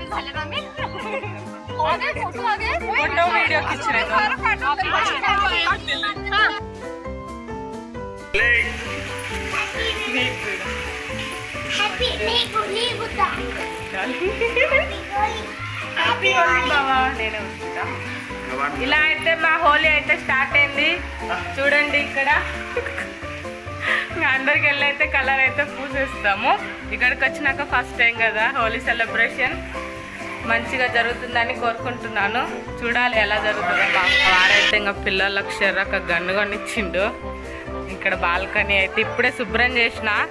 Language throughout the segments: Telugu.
झाले ना मी आगे फोटो आगे फोटो व्हिडिओ खिचरेगा హ్యాపీ నీకు నీకు హ్యాపీ హోలీ బావా నేనే ఉంచుతా ఇలా అయితే మా హోలీ అయితే స్టార్ట్ అయింది చూడండి ఇక్కడ ఇంకా అందరికి వెళ్ళి అయితే కలర్ అయితే పూసేస్తాము ఇక్కడికి వచ్చినాక ఫస్ట్ టైం కదా హోలీ సెలబ్రేషన్ మంచిగా జరుగుతుందని కోరుకుంటున్నాను. చూడాలి ఎలా జరుగుతుందో. మా వారైతే ఇంకా పిల్లలకు షర్రక గన్ను కొనిచ్చిండు. ఇక్కడ బాల్కనీ అయితే ఇప్పుడే శుభ్రం చేసిన.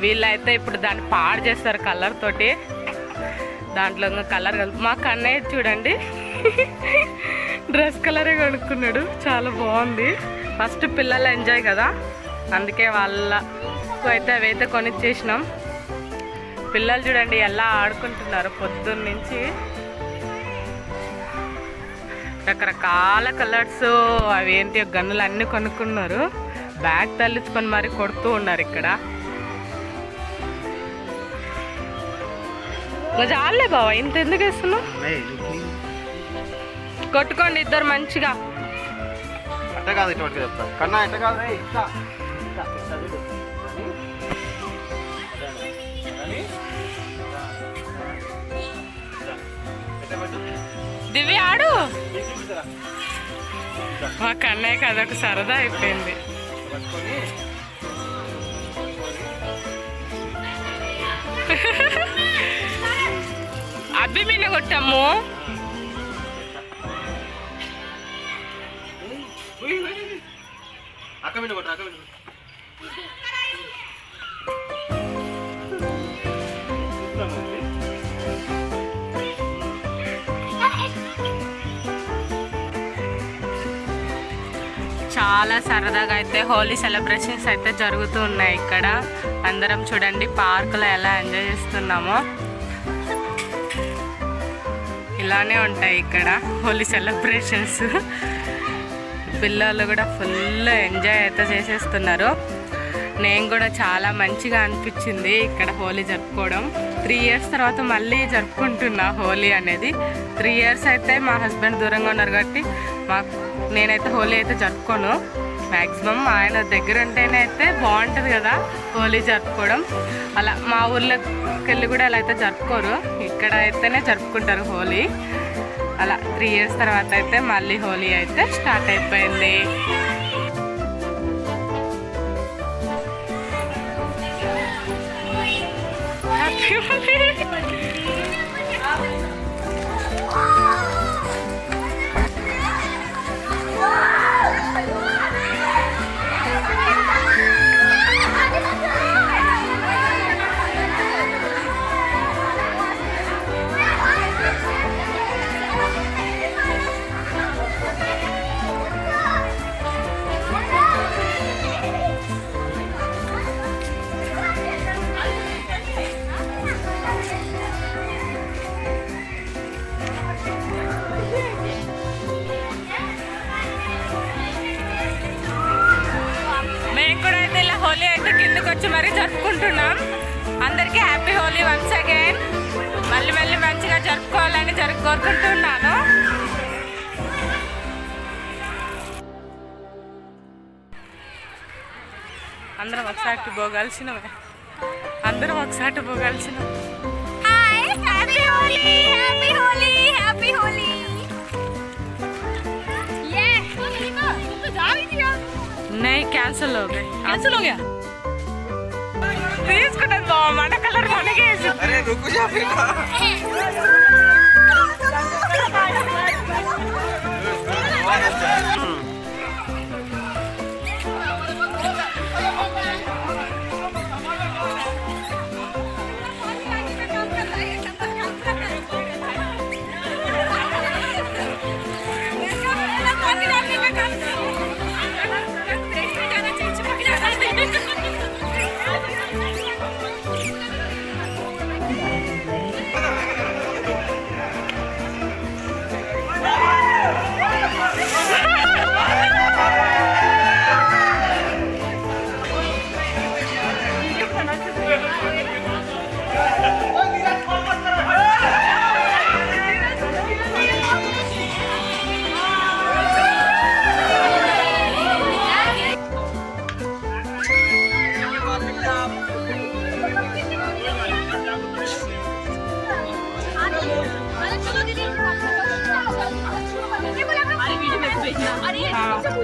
వీళ్ళైతే ఇప్పుడు దాన్ని పాడు చేస్తారు కలర్ తోటి. దాంట్లో ఇంకా కలర్ కలిపి మా కన్నయ్య చూడండి. డ్రెస్ కలరే కొనుక్కున్నాడు. చాలా బాగుంది. ఫస్ట్ పిల్లలు ఎంజాయ్ కదా. అందుకే వాళ్ళకు అయితే అవైతే కొనిచ్చేసినాం. పిల్లలు చూడండి ఎలా ఆడుకుంటున్నారు పొద్దున్న నుంచి రకరకాల కలర్స్ అవి ఏంటి గన్నులు అన్నీ కొనుక్కున్నారు. బ్యాగ్ తల్లించుకొని మరి కొడుతూ ఉన్నారు ఇక్కడ. ఇంకా చాలే బావా? ఇంత ఎందుకు వేస్తున్నావు? కొట్టుకోండి ఇద్దరు మంచిగా. అట్ట కాదు ఇటువంటి చెప్తా. కన్నా ఎట్ట కాదు. దివ్య ఆడు. నీకు చూపిస్తారా? మా కన్నయ్యకి అదొక సరదా అయిపోయింది. అబ్బి మీద కొట్టాము అక్క మీద కొట్ట అక్క మీద చాలా సరదాగా అయితే హోలీ సెలబ్రేషన్స్ అయితే జరుగుతూ ఉన్నాయి ఇక్కడ. అందరం చూడండి పార్కులో ఎలా ఎంజాయ్ చేస్తున్నామో. ఇలానే ఉంటాయి ఇక్కడ హోలీ సెలబ్రేషన్స్. పిల్లలు కూడా ఫుల్ ఎంజాయ్ అయితే చేసేస్తున్నారు. నేను కూడా చాలా మంచిగా అనిపించింది ఇక్కడ హోలీ జరుపుకోవడం. త్రీ ఇయర్స్ తర్వాత మళ్ళీ జరుపుకుంటున్నా హోలీ అనేది. త్రీ ఇయర్స్ అయితే మా హస్బెండ్ దూరంగా ఉన్నారు కాబట్టి మాకు నేనైతే హోలీ అయితే జరుపుకోను. మ్యాక్సిమం ఆయన దగ్గర ఉంటేనే అయితే బాగుంటుంది కదా హోలీ జరుపుకోవడం. అలా మా ఊర్లోకి వెళ్ళి కూడా అలా అయితే జరుపుకోరు. ఇక్కడ అయితేనే జరుపుకుంటారు హోలీ. అలా త్రీ ఇయర్స్ తర్వాత అయితే మళ్ళీ హోలీ అయితే స్టార్ట్ అయిపోయింది. హ్యాపీ హోలీ జరుపుకుంటున్నాం అందరికీ హ్యాపీ హోలీ వన్స్ అగైన్ మళ్ళీ మళ్ళీ మంచిగా జరుపుకోవాలని జరుపు కోరుకుంటున్నాను అందరం ఒకసారి పోగాల్సినవే అందరం ఒకసారి పోగాల్సిన hi happy Holi happy Holi happy Holi ये तो जा रही थी यार नहीं कैंसिल हो गए कैंसिल हो गया తీసుకున్నది బావ మన కలర్ మనకే వేసి. అరే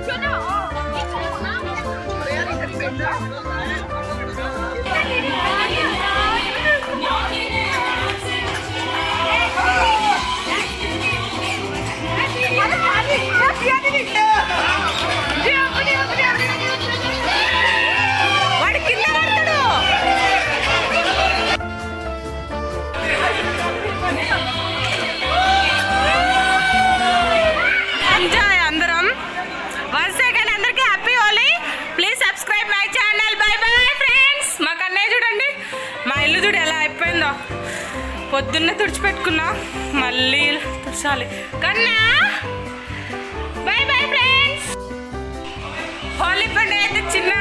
你说那？你说那啥？我呀，你可真。పొద్దున్నే తుడిచిపెట్టుకున్నా మళ్ళీ తుడిచాలి. కన్నా బై బై ఫ్రెండ్స్ హోలీ పండుగ అయితే చిన్న